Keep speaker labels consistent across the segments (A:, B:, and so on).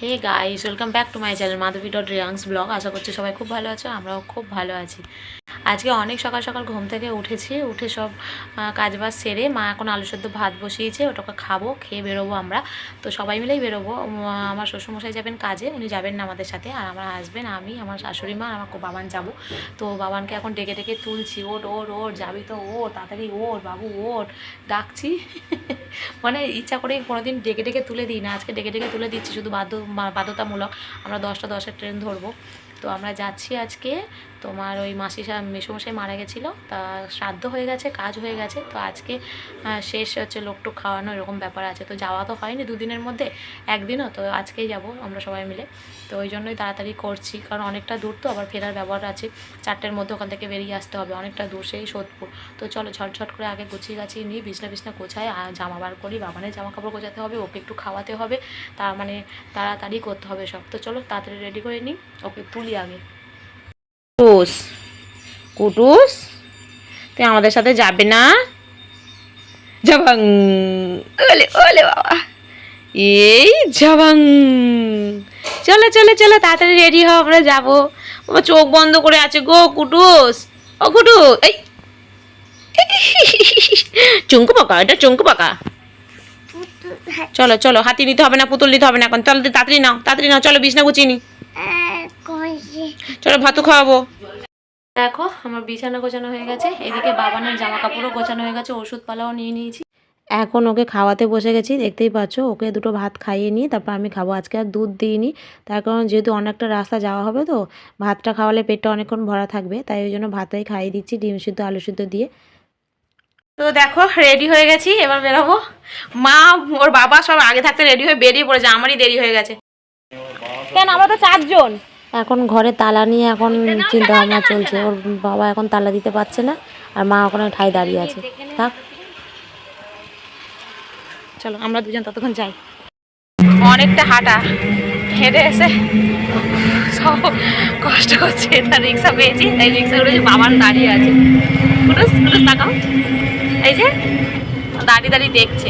A: Hey guys welcome back to my channel Madhabi dot Riang's blog আশা করছি সবাই খুব ভালো আছো, আমরাও খুব ভালো আছি। আজকে অনেক সকাল সকাল ঘুম থেকে উঠেছি উঠে সব আহ, কাজবাজ সেরে মা এখন আলু সেদ্ধ ভাত বসিয়েছে ওটাকে খাব খেয়ে বেরোবো আমরা। তো সবাই মিলেই বেরোবো। আমার শ্বশুরমশাই যাবেন কাজে উনি যাবেন না আমাদের সাথে। আর আমার হাজবেন্ড আমি আমার শাশুড়ি মা আমার বাবান যাব। তো বাবানকে এখন ডেকে ডেকে তুলছি ওট ওর ওর যাবি তো ওর তাড়াতাড়ি ওর বাবু ওর ডাকছি। মানে ইচ্ছা করে কোনোদিন ডেকে ডেকে তুলে দিই না। আজকে ডেকে ডেকে তুলে দিচ্ছি শুধু বাধ্য বাধ্যতামূলক। আমরা দশটা দশের ট্রেন ধরবো। তো আমরা যাচ্ছি আজকে। তোমার ওই মাসি মেসোমশাই মারা গেছিল। তা শ্রাদ্ধ হয়ে গেছে, কাজ হয়ে গেছে। তো আজকে শেষ হচ্ছে লোকটুক খাওয়ানো, এরকম ব্যাপার আছে। তো যাওয়া তো হয়নি দুদিনের মধ্যে, একদিনও। তো আজকেই যাব আমরা সবাই মিলে। তো ওই জন্যই তাড়াতাড়ি করছি। কারণ অনেকটা দূর তো, আবার ফেরার ব্যবহার আছে। চারটের মধ্যে ওখান থেকে বেরিয়ে আসতে হবে। অনেকটা দূর, সেই সোদপুর। তো চলো, ঝটঝট করে আগে গুছিয়ে গাছিয়ে নিই, বিছনা বিছনা গোছায় জামা বার করি, বাবানের জামা কাপড় গোছাতে হবে, ওকে একটু খাওয়াতে হবে। তার মানে তাড়াতাড়ি করতে হবে সব। তো চলো, তাড়াতাড়ি রেডি করে নিই, ওকে তুলি আগে। কুটুস কুটুস, তুই আমাদের সাথে যাবে না? জাবাং, ওলে ওলে বাবা। এই জাবাং। চলো চলো চলো, তাড়াতাড়ি রেডি হও, আমরা যাব। বাবা চোখ বন্ধ করে আছে গো, কুটুস। ও কুটু এই। চুঙ্কু পাকা, এটা চুঙ্কু পাকা। চলো চলো, হাতি নিতে হবে না, পুতুল নিতে হবে না এখন। চলো, তাড়াতাড়ি নাও তাড়াতাড়ি নাও, চলো, বিছনা গুছিয়ে চলো ভাতু খাওয়াবো। দেখো, আমার বিছানা গোছানো হয়ে গেছে। এদিকে বাবানের জামা কাপড়ও গোছানো হয়ে গেছে, ওষুধপালাও নিয়ে নিয়েছি। এখন ওকে খাওয়াতে বসে গেছি, দেখতেই পাচ্ছ, ওকে দুটো ভাত খাইয়ে নিই তারপর আমি খাব। আজকে আর দুধ দিইনি, তার কারণ যেহেতু অনেকটা রাস্তা যাওয়া হবে তো, ভাতটা খাওয়ালে পেটটা অনেকক্ষণ ভরা থাকবে, তাই ওই জন্য ভাতটাই খাইয়ে দিচ্ছি, ডিম সিদ্ধ, আলু সিদ্ধ দিয়ে। তো দেখো রেডি হয়ে গেছি, এবার বেরোবো। মা, ওর বাবা সব আগে থাকতে রেডি হয়ে বেরিয়ে পড়েছে, আমারই দেরি হয়ে গেছে। কেন, আমরা তো চারজন। এখন ঘরে তালা নিয়ে এখন চিন্তা ভাবনা চলছে, ওর বাবা এখন তালা দিতে পারছে না, আর মা ওখানে ঠাই দাঁড়িয়ে আছে। থাক। চলো, আমরা দুজন ততক্ষণ যাই। অনেকটা হাঁটা, হেঁটে এসে সব কষ্ট হচ্ছে তার রিক্সা পেয়েছি তাই রিক্সা উঠেছি বাবার দাঁড়িয়ে আছে। কুটুস কুটুস তাকাও। এই যে, দাঁড়িয়ে দাঁড়িয়ে দেখছে,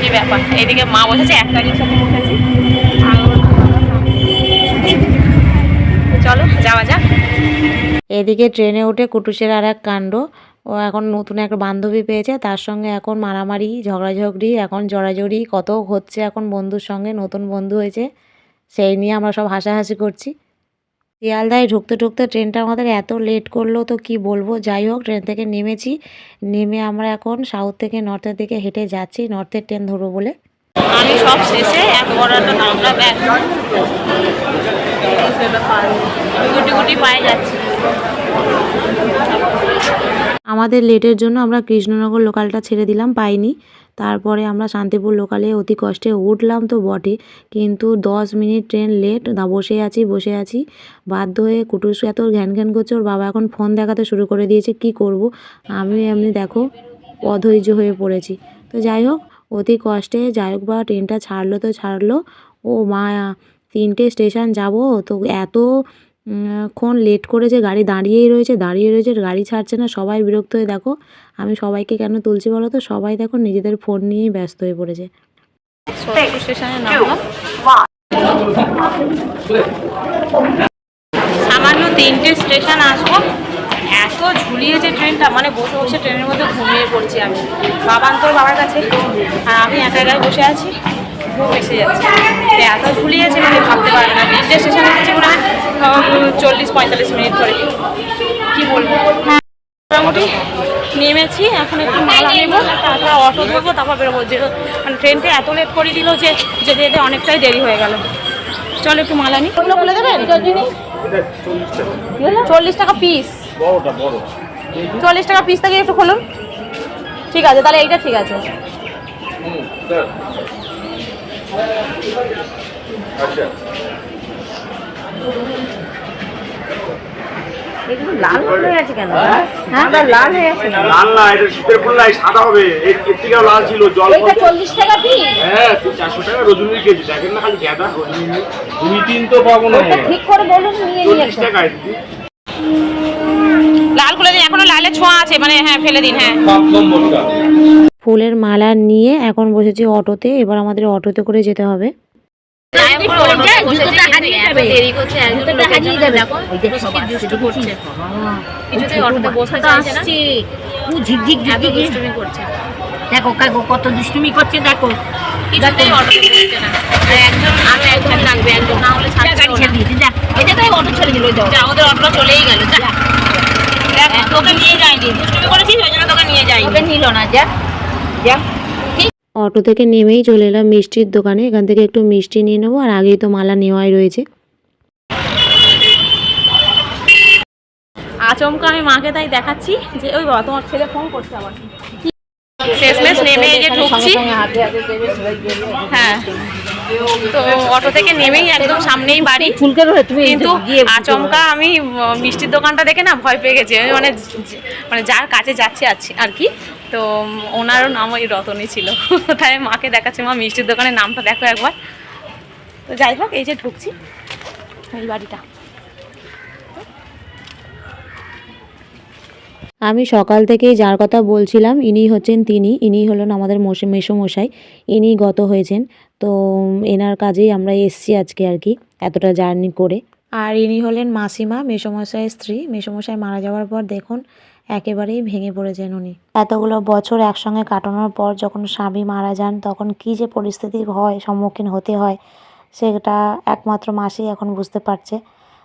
A: কি ব্যাপার। এইদিকে মা বসেছে, একটা উঠেছি চলো, যাওয়া যাক। এদিকে ট্রেনে উঠে কুটুসের আর এক কাণ্ড ও এখন নতুন এক বান্ধবী পেয়েছে, তার সঙ্গে এখন মারামারি, ঝগড়াঝগড়ি, এখন জড়াজড়ি, কত হচ্ছে এখন বন্ধুর সঙ্গে, নতুন বন্ধু হয়েছে, সেই নিয়ে আমরা সব হাসাহাসি করছি। শিয়ালদায় ঢুকতে ঢুকতে ট্রেনটা আমাদের এত লেট করল তো কি বলব, যাই হোক, ট্রেন থেকে নেমেছি, নেমে আমরা এখন সাউথ থেকে নর্থের দিকে হেঁটে যাচ্ছি নর্থের ট্রেন ধরবো বলে। আমি সব শেষে নামটা ব্যাগ গুটি গুটি পায়ে যাচ্ছি। আমাদের লেটের জন্য আমরা কৃষ্ণনগর লোকালটা ছেড়ে দিলাম, পাইনি। তারপরে আমরা শান্তিপুর লোকালে অতি কষ্টে উঠলাম তো বটে, কিন্তু দশ মিনিট ট্রেন লেট, দা বসে আছি বসে আছি। বাধ্য হয়ে কুটুস এত ঘ্যান ঘ্যান করছে, ওর বাবা এখন ফোন দেখাতে শুরু করে দিয়েছে, কি করব? আমি এমনি দেখো অধৈর্য হয়ে পড়েছি। তো যাই হোক, অতি কষ্টে যাই হোক বা ট্রেনটা ছাড়লো তো ছাড়লো। ও মা, তিনটে স্টেশন যাব, তো এত ক্ষণ লেট করেছে গাড়ি দাঁড়িয়েই রয়েছে, দাঁড়িয়ে রয়েছে, গাড়ি ছাড়ছে না, সবাই বিরক্ত হয়ে দেখো, আমি সবাইকে কেন তুলছি বলো তো? সবাই দেখো নিজেদের ফোন নিয়েই ব্যস্ত হয়ে পড়েছে। স্টেশনে সামান্য তিনটে স্টেশন আসব। এত ঝুলিয়েছে ট্রেনটা মানে বসে বসে ট্রেনের মধ্যে ঘুমিয়ে পড়ছি আমি। বাবান তোর বাবার কাছে? আর আমি একা একাই বসে আছি। ঘুম এসে যাচ্ছে। তো এত ঝুলিয়েছে মানে ভাবতে পারবে না। তিনটে স্টেশনে হচ্ছে মনে হয় চল্লিশ পঁয়তাল্লিশ মিনিট ধরে। কি বলব? মোটামুটি নেমেছি। এখন একটু মালা নেব তারপর অটো ধরবো তারপর বেরোবো। যে মানে ট্রেনটা এত লেট করে দিল যে যেতে যেতে অনেকটাই দেরি হয়ে গেল। চলো একটু মালা নিই ওগুলো খুলে দেবেন? চল্লিশ টাকা। পিস চল্লিশ টাকা। পিস থেকে একটু খুলুন। ঠিক আছে তাহলে এইটা ঠিক আছে।
B: হুম স্যার আচ্ছা।
A: এগুলো লাল হয়ে আছে কেন?
B: হ্যাঁ?
A: লাল হয়ে আছে
B: লাল না এটা শীতের ফুল নাই সাদা হবে। এর এর থেকেও লাল ছিল জল
A: এইটা চল্লিশ টাকা পিস
B: হ্যাঁ তুই চারশো টাকা রজনীর কেজি দেখেন না খালি গ্যাদা দুই তিন তো পাবো না।
A: ঠিক করে বলুন নিয়ে নিয়ে
B: চল্লিশ টাকায়
A: লাল খুলে দিন এখনও লালের ছোঁয়া আছে মানে হ্যাঁ ফেলে দিন হ্যাঁ।
C: ফুলের মালা নিয়ে এখন বসেছি অটোতে এবার আমাদের অটোতে করে যেতে হবে।
D: দেখো
C: কাকু কত দুষ্টুমি করছে দেখো
D: চলেই গেল তোকে নিয়ে যায়নি। দুষ্টুমি করেছিস? ওই জন্য তোকে নিয়ে
C: ওকে নিল না যা। যা
A: অটো থেকে নেমেই চলে এলাম মিষ্টির দোকানে। এখান থেকে একটু মিষ্টি নিয়ে নেব আর আগেই তো মালা নেওয়াই রয়েছে।
D: আচমকা আমি মাকে তাই দেখাচ্ছি যে ওই বাবা তোমার ছেলে ফোন করছে আবার শেষমেশ নেমে যে ঢুকছি। হ্যাঁ। তো অটো থেকে নেমেই একদম সামনেই বাড়ি।
C: চুলকে ধরে তুমি
D: কিন্তু আচমকা আমি মিষ্টির দোকানটা দেখে না ভয় পেয়ে গেছি। মানে মানে যার কাছে যাচ্ছি আছি আর কি। তো ওনারও নাম ওই রতনই ছিল। তাই মাকে দেখাচ্ছে। মা মিষ্টির দোকানের নামটা দেখো একবার। তো যাই হোক এই যে ঢুকছি। এই বাড়িটা।
A: আমি সকাল থেকেই যার কথা বলছিলাম ইনি হচ্ছেন তিনি। ইনি হলেন আমাদের মশে মেসোমশাই। ইনি গত হয়েছেন। তো এনার কাজেই আমরা এসছি আজকে আর কি এতটা জার্নি করে। আর ইনি হলেন মাসিমা মেসোমশাইয়ের স্ত্রী। মেসোমশাই মারা যাওয়ার পর দেখুন একেবারেই ভেঙে পড়েছেন উনি। এতগুলো বছর একসঙ্গে কাটানোর পর যখন স্বামী মারা যান, তখন কী যে পরিস্থিতি হয়, সম্মুখীন হতে হয়, সেটা একমাত্র মাসি এখন বুঝতে পারছে।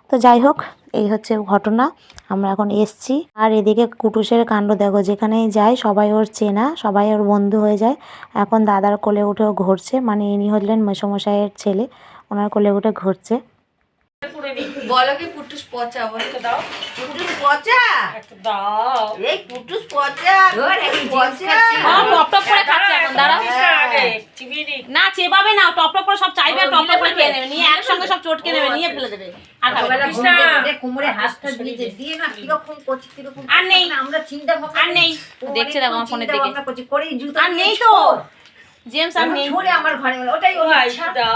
A: তো যাই হোক, এই হচ্ছে ঘটনা। আমরা এখন এসছি। আর এদিকে কুটুসের কাণ্ড দেখো, যেখানেই যায় সবাই ওর চেনা, সবাই ওর বন্ধু হয়ে যায়। এখন দাদার কোলে উঠেও ঘুরছে মানে ইনি হলেন মেসমশাইয়ের ছেলে, ওনার কোলে উঠে ঘুরছে।
E: বলো কি পুটুস পচা বলো। দাও। পুটুস পচা? দাও। এই পুটুস পচা পচা।
D: টপ টপ করে খাচ্ছে এখন দাঁড়াও না চেবাবে না টপ টপ করে সব চাইবে টপ টপ করে নেবে নিয়ে একসঙ্গে সব চটকে নেবে নিয়ে ফেলে দেবে। আর
C: কোমরে হাতটা দিয়েছে দিয়ে না কীরকম করছি কীরকম
D: আর নেই।
C: আমরা চিন্তা ভাবনা
D: আর নেই। দেখছে দেখো আমার ফোনের
C: চিন্তা
D: দিকে।
C: করছি, করে এই জুতো
D: আর নেই তো। জেমস আর নেই।
C: আমার ঘরে ওটাই ওর ইচ্ছা।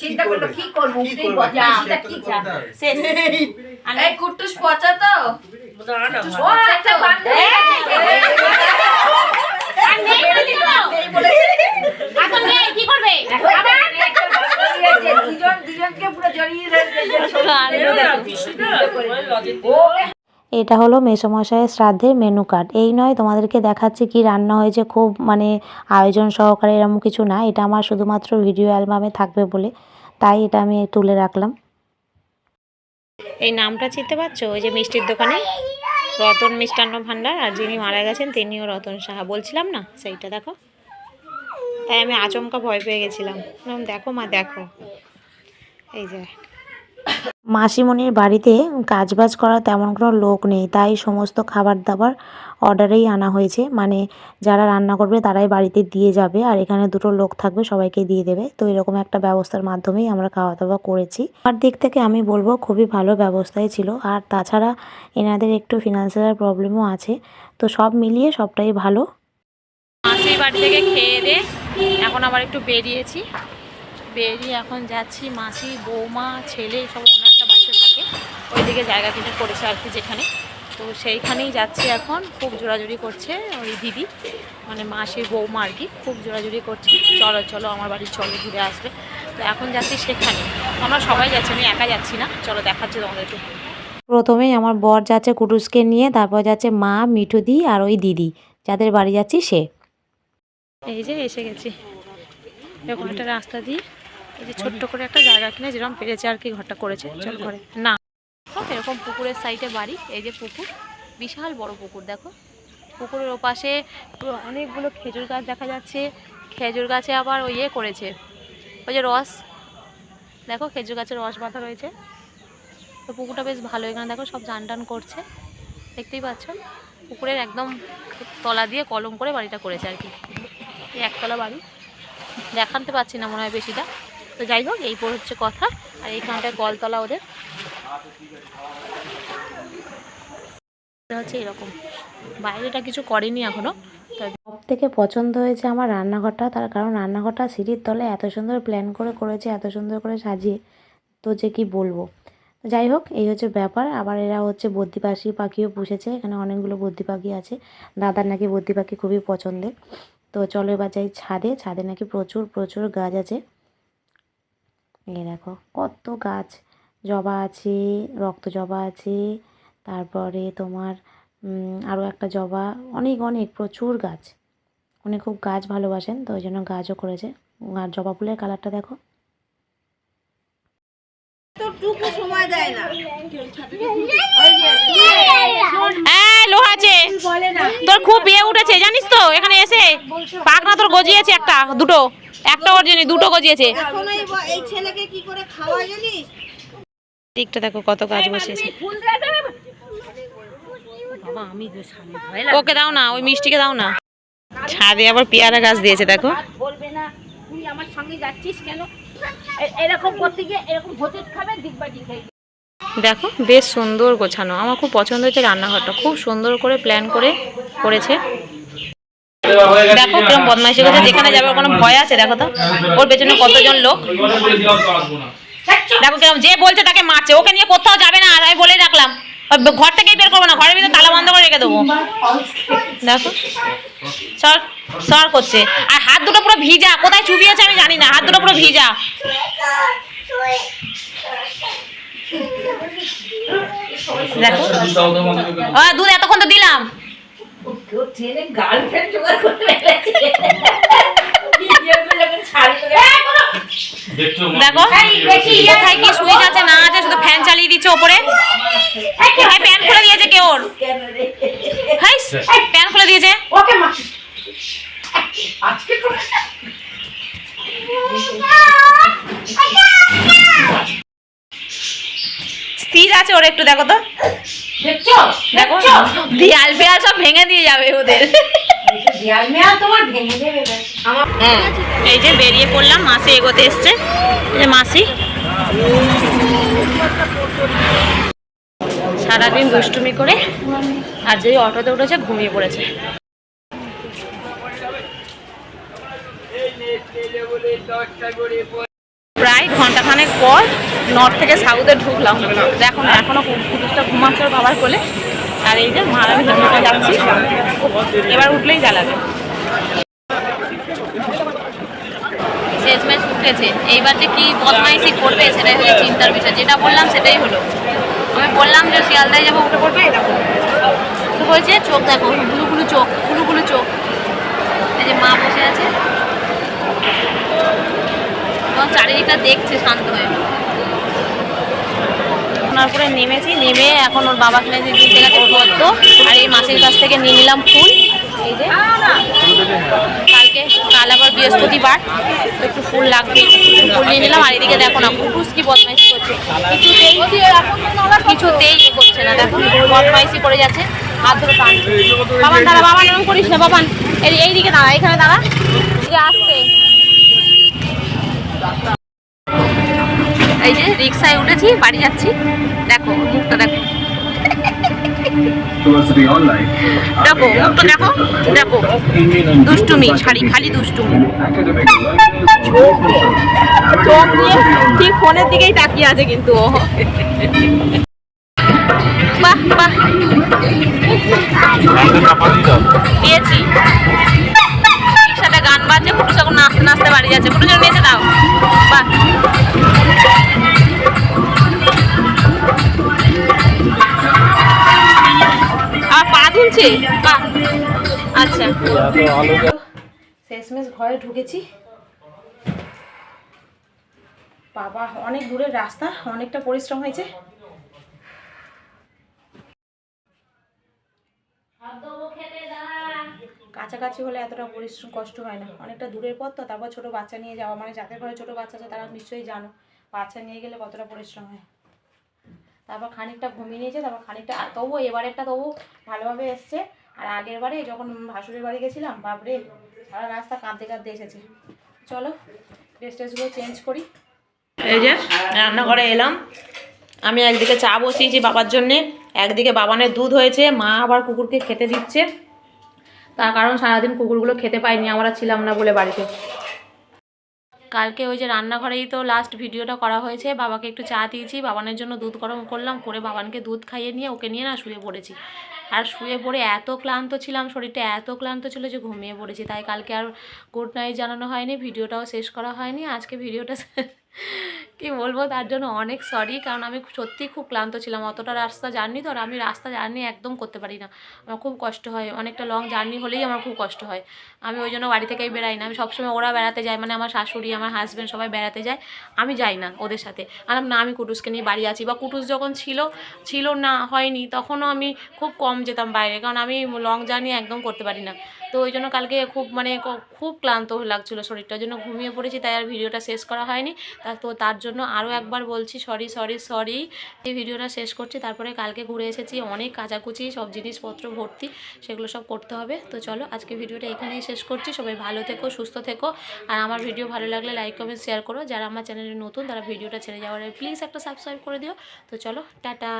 C: চিন্তা করল কি করব?
D: শেষ
E: এই কুটুস পচা তো
C: দুজনকে পুরো জড়িয়ে
A: এটা হলো মেসোমশাইয়ের শ্রাদ্ধের মেনু কার্ড এই নয়, তোমাদেরকে দেখাচ্ছি কি রান্না হয়েছে, খুব মানে আয়োজন সহকারে এরকম কিছু না। এটা আমার শুধুমাত্র ভিডিও অ্যালবামে থাকবে বলে, তাই এটা আমি তুলে রাখলাম। এই নামটা চিনতে পারছ? ওই যে মিষ্টির দোকানে? রতন মিষ্টান্ন ভাণ্ডার আর যিনি মারা গেছেন তিনিও রতন সাহা। বলছিলাম না? সেইটা দেখো। তাই আমি আচমকা ভয় পেয়ে গেছিলাম। দেখো মা, দেখো। এই যে। মাসিমণির বাড়িতে কাজবাজ করার তেমন কোনো লোক নেই, তাই সমস্ত খাবার দাবার অর্ডারেই আনা হয়েছে। মানে যারা রান্না করবে তারাই বাড়িতে দিয়ে যাবে আর এখানে দুটো লোক থাকবে, সবাইকে দিয়ে দেবে। তো এরকম একটা ব্যবস্থার মাধ্যমেই আমরা খাওয়া দাওয়া করেছি। আর দিক থেকে আমি বলব, খুবই ভালো ব্যবস্থাই ছিল। আর তাছাড়া এনাদের একটু ফিনান্সিয়াল প্রবলেমও আছে। তো সব মিলিয়ে সবটাই ভালো।
D: মাসির বাড়ি থেকে খেয়ে দে এখন আবার একটু বেরিয়েছি। বেরিয়ে এখন যাচ্ছি মাসি বৌমা ছেলে সব অন্য একটা বাড়িতে থাকে। ওইদিকে জায়গা কিনে করেছে আর কি যেখানে। তো সেইখানেই যাচ্ছি এখন খুব জোরাজুরি করছে ওই দিদি মানে মাসির বৌমা আর কি খুব জোরাজুরি করছে। চলো চলো আমার বাড়ি চলো ঘুরে আসবে। তো এখন যাচ্ছি সেখানে। আমরা সবাই যাচ্ছি আমি একা যাচ্ছি না। চলো দেখাচ্ছি তোমাদেরকে।
A: প্রথমেই আমার বর যাচ্ছে কুটুসকে নিয়ে তারপর যাচ্ছে মা মিঠুদি আর ওই দিদি। যাদের বাড়ি যাচ্ছি সে।
D: এই যে এসে গেছি। এরকম একটা রাস্তা দিয়ে। এই যে ছোট্ট করে একটা জায়গা কিনে যেরকম পেরেছে আর কি ঘরটা করেছে, চল ঘরে। না। এরকম পুকুরের সাইডে বাড়ি, এই যে পুকুর। বিশাল বড় পুকুর, দেখো। পুকুরের ওপাশে অনেকগুলো খেজুর গাছ দেখা যাচ্ছে। খেজুর গাছে আবার ওই ইয়ে করেছে। ওই যে রস। দেখো, খেজুর গাছের রস বাঁধা রয়েছে। তো পুকুরটা বেশ ভালো, এখানে দেখো সব জান টান করছে। দেখতেই পাচ্ছ? পুকুরের একদম তলা দিয়ে কলম করে বাড়িটা করেছে আর কি। একতলা বাড়ি। দেখাতে পাচ্ছি না মনে হয় বেশিটা। তো যাই হোক, এই পর হচ্ছে কথা, আর এইখানটায় কলতলা ওদের। হচ্ছে এরকম। বাইরেটা কিছু করেনি এখনও। তবে
A: সব থেকে পছন্দ হয়েছে আমার রান্নাঘরটা, তার কারণ রান্নাঘরটা সিঁড়ির তলে এত সুন্দর প্ল্যান করে করেছে, এত সুন্দর করে সাজিয়ে। তো যে কি বলব? যাই হোক, এই হচ্ছে ব্যাপার। আবার এরা হচ্ছে বদ্যি পাখি, পাখিও পুষেছে। এখানে অনেকগুলো বদ্যি পাখি আছে। দাদার নাকি বদ্যি পাখি খুবই পছন্দের। তো চলো এবার যাই ছাদে। ছাদে নাকি প্রচুর প্রচুর গাছ আছে।
D: এই দেখো কত গাছ জবা আছে রক্ত জবা আছে তারপরে তোমার আরও একটা জবা অনেক অনেক প্রচুর গাছ। উনি খুব গাছ ভালোবাসেন তো ওই জন্য গাছও করেছে। আর জবা ফুলের কালারটা দেখো।
E: সময় দেয় না।
A: হ্যাঁ লোহা আছে। তোর খুব বিয়ে উঠেছে জানিস তো এখানে এসে। পাকনা তোর গজিয়েছে একটা দুটো। একটা জন্য দুটো গজিয়েছে।
E: এই ছেলেকে কি করে খাওয়া জানিস?
A: দিকটা দেখো কত গাছ বসিয়েছে। ওকে দাও না ওই মিষ্টিকে দাও না। ছাদে আবার পেয়ারা গাছ দিয়েছে দেখো।
C: বলবে না তুই আমার সঙ্গে যাচ্ছিস কেন? এরকম করতে গিয়ে এরকম হোটেল খাবে দিকবাজি খেয়ে
A: দেখো বেশ সুন্দর গোছানো। আমার খুব পছন্দ হয়েছে রান্নাঘরটা। খুব সুন্দর করে প্ল্যান করে করেছে। দেখো কিরম বদমাইশি করছে যেখানে যাবে কোনো ভয় আছে দেখো তো। ওর পেছনে কতজন লোক? দেখো কিরম যে বলছে তাকে মারছে ওকে নিয়ে কোথাও যাবে না আর আমি বলে রাখলাম। ঘর থেকেই বের করব না ঘরের ভিতরে তালা বন্ধ করে রেখে দেবো। দেখো সর সর করছে। আর হাত দুটো পুরো ভিজা কোথায় চুবিয়েছে আমি জানি না হাত দুটো পুরো ভিজা। দেখো। দুধ এতক্ষণ তো দিলাম।
C: গার্লফ্রেন্ড জোগাড় করে যখন ছাড়বে
A: দেখো কোথায় কি সুইচ আছে না আছে শুধু ফ্যান চালিয়ে দিচ্ছে ওপরে। ভাই খুলে দিয়েছে কে ওর? খুলে দিয়েছে।
C: ওকে মা। আজকে
A: স্থির আছে ওর একটু দেখো তো। দেখো দেয়াল ফেয়াল সব ভেঙে দিয়ে যাবে ওদের। এই যে বেরিয়ে পড়লাম মাসি এগোতে এসছে। মাসি। সারাদিন দুষ্টুমি করে আর যে অটোতে উঠেছে ঘুমিয়ে পড়েছে। প্রায় ঘন্টাখানেক পর নর্থ থেকে সাউথে ঢুকলাম। এখনও পুলিশটা ঘুমাচ্ছে বাবার কোলে। আর এই যে মারানি হেঁটে যাচ্ছি। এবার উঠলেই জ্বালাবে। শেষমেশ উঠেছে। এইবার যে কি বদমাইশি করবে সেটাই হচ্ছে চিন্তার বিষয়। যেটা বললাম সেটাই হলো। আমি বললাম যে শিয়ালদায় যাব, উঠে পড়বে? তো বলছে, চোখ দেখো, গুলু গুলু চোখ, গুলু গুলু চোখ। এই যে মা বসে আছে। এবং চারিদিকটা দেখছে শান্ত হয়ে। ওনার উপরে নেমেছি নেমে এখন ওর বাবা কিনে দিয়ে দিতে গেছে পদ্ম আর এই মাসির কাছ থেকে নিয়ে নিলাম ফুল। এই যে কালকে কাল আবার বৃহস্পতিবার একটু ফুল লাগবে। ফুল নিয়ে নিলাম আর এদিকে দেখো না কুকুস কি বদমাইশি করছে। কিছুতেই কিছুতেই এ করছে না দেখো বদমাইশি করে যাচ্ছে হাত ধরে টানছে। বাবান দাঁড়া বাবান এরকম করিস না বাবান। এই এইদিকে দাঁড়া এখানে দাঁড়া। যে আসছে। রিক্সায় উঠেছি বাড়ি যাচ্ছি। দেখো মুখটা দেখো। দেখো মুখটা দেখো দেখো দুষ্টুমি শাড়ি খালি দুষ্টুমি। চোখ ঠিক ফোনের দিকেই তাকিয়ে আছে কিন্তু ও। বাহ বাহ। পেয়েছি। রিক্সাটা গান বাজছে কুটু যখন নাচতে নাচতে বাড়ি যাচ্ছে। কুটু যখন নেচে দাও। বাহ। পা আচ্ছা। শেষমেশ ঘরে ঢুকেছি। বাবা, অনেক দূরের রাস্তা, অনেকটা পরিশ্রম হয়েছে। কাছাকাছি হলে এতটা পরিশ্রম কষ্ট হয় না। অনেকটা দূরের পথ তো, তারপর ছোট বাচ্চা নিয়ে যাওয়া। মানে যাদের ঘরে ছোট বাচ্চা আছে, তারা নিশ্চয়ই জানো। বাচ্চা নিয়ে গেলে কতটা পরিশ্রম হয়। তারপর খানিকটা ঘুমিয়ে নিয়েছে, তারপর খানিকটা তবুও এবারেরটা তবু ভালোভাবে এসছে। আর আগের বারে যখন ভাসুরের বাড়ি গেছিলাম, বাপরে, সারা রাস্তা কাঁদতে কাঁদতে এসেছে। চলো ড্রেস টেসগুলো চেঞ্জ করি। এই যে, রান্নাঘরে এলাম। আমি একদিকে চা বসিয়েছি বাবার জন্যে, একদিকে বাবানের দুধ হয়েছে, মা আবার কুকুরকে খেতে দিচ্ছে। তার কারণ সারাদিন কুকুরগুলো খেতে পাইনি, আমরা ছিলাম না বলে বাড়িতে। কালকে ওই যে রান্নাঘরেই তো লাস্ট ভিডিওটা করা হয়েছে। বাবাকে একটু চা দিয়েছি, বাবানের জন্য দুধ গরম করলাম, করে বাবানকে দুধ খাইয়ে নিয়ে ওকে নিয়ে না শুয়ে পড়েছি। আর শুয়ে পড়ে এত ক্লান্ত ছিলাম, শরীরটা এত ক্লান্ত ছিল যে ঘুমিয়ে পড়েছি। তাই কালকে আর গুড নাইট জানানো হয়নি, ভিডিওটাও শেষ করা হয়নি। আজকে ভিডিওটা কি বলব, তার জন্য অনেক সরি কারণ আমি সত্যিই খুব ক্লান্ত ছিলাম। অতটা রাস্তা জার্নি তো আর আমি রাস্তা জার্নি একদম করতে পারি না। আমার খুব কষ্ট হয়, অনেকটা লং জার্নি হলেই আমার খুব কষ্ট হয়। আমি ওই জন্য বাড়ি থেকেই বেরাই না। আমি সবসময় ওরা বেড়াতে যায় মানে আমার শাশুড়ি, আমার হাজব্যান্ড সবাই বেড়াতে যায়। আমি যাই না ওদের সাথে। আর না, আমি কুটুসকে নিয়ে বাড়ি আছি। বা কুটুস যখন ছিল ছিল না, হয়নি, তখনও আমি খুব কম যেতাম বাইরে। কারণ আমি লং জার্নি একদম করতে পারি না। তো ওই জন্য কালকে খুব মানে খুব ক্লান্ত লাগছিল শরীরটার জন্য। ঘুমিয়ে পড়েছি, তাই আর ভিডিওটা শেষ করা হয়নি। তা, তো তার জন্য আরও একবার বলছি সরি সরি সরি এই ভিডিওটা শেষ করছি, তারপরে কালকে ঘুরে এসেছি, অনেক কাচাকুচি, সব জিনিসপত্র ভর্তি, সেগুলো সব করতে হবে। তো চলো, আজকে ভিডিওটা এখানেই শেষ করছি, সবাই ভালো থেকো, সুস্থ থেকো। আর আমার ভিডিও ভালো লাগলে লাইক কমেন্ট শেয়ার করো। যারা আমার চ্যানেলে নতুন, তারা ভিডিওটা ছেড়ে যাওয়ার প্লিজ একটা সাবস্ক্রাইব করে দিও। তো চলো, টাটা।